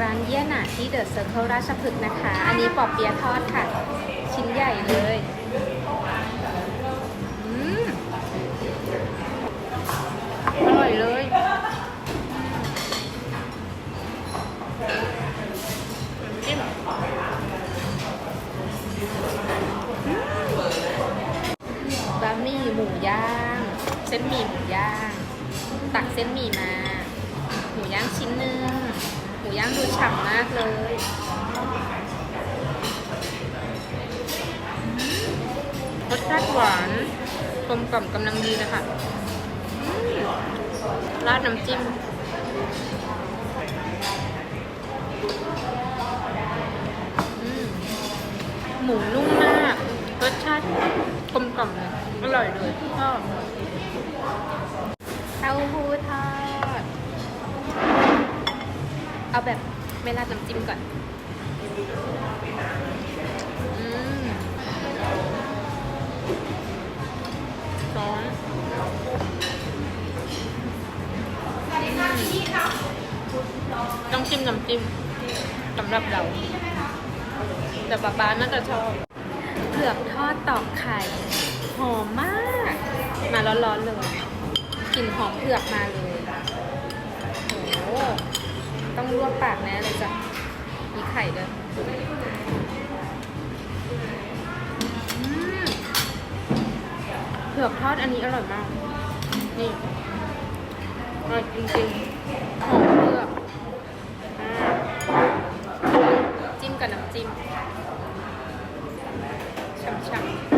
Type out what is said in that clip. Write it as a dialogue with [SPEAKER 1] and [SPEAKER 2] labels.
[SPEAKER 1] ร้านเยี่ยหนาที่เดอะเซอร์เคิลราชพฤกษ์นะคะ อันนี้ปอบเปียะทอดค่ะ ชิ้นใหญ่เลยอืมอร่อยเลยจิ้มบะหมี่หมูย่าง เส้นหมี่หมูย่าง ตักเส้นหมี่มา หมูย่างชิ้นหนึ่ง ย่างดูฉ่ำมากเลย รสชาติหวานกลมกล่อมกำลังดีนะคะราดน้ำจิ้มอืมหมูนุ่มมาก รสชาติกลมกล่อมเลย อร่อยเลยชอบเต้าหู้ทอด เอาแบบไม่ราดน้ำจิ้มก่อน อืมร้อนต้องจิ้มน้ำจิ้มสำหรับเรา แต่ป๊าป๊าน่าจะชอบเผือกทอดตอกไข่ หอมมาก มาร้อนๆเลยกลิ่นหอมเผือกมาเลยโอ้โห ต้องรวบปากแน่เลยจ้ะ มีไข่ด้วยเผือกทอดอันนี้อร่อยมาก นี่อร่อยจริงๆหอมเผือกจิ้มกับน้ำจิ้มช่ำๆ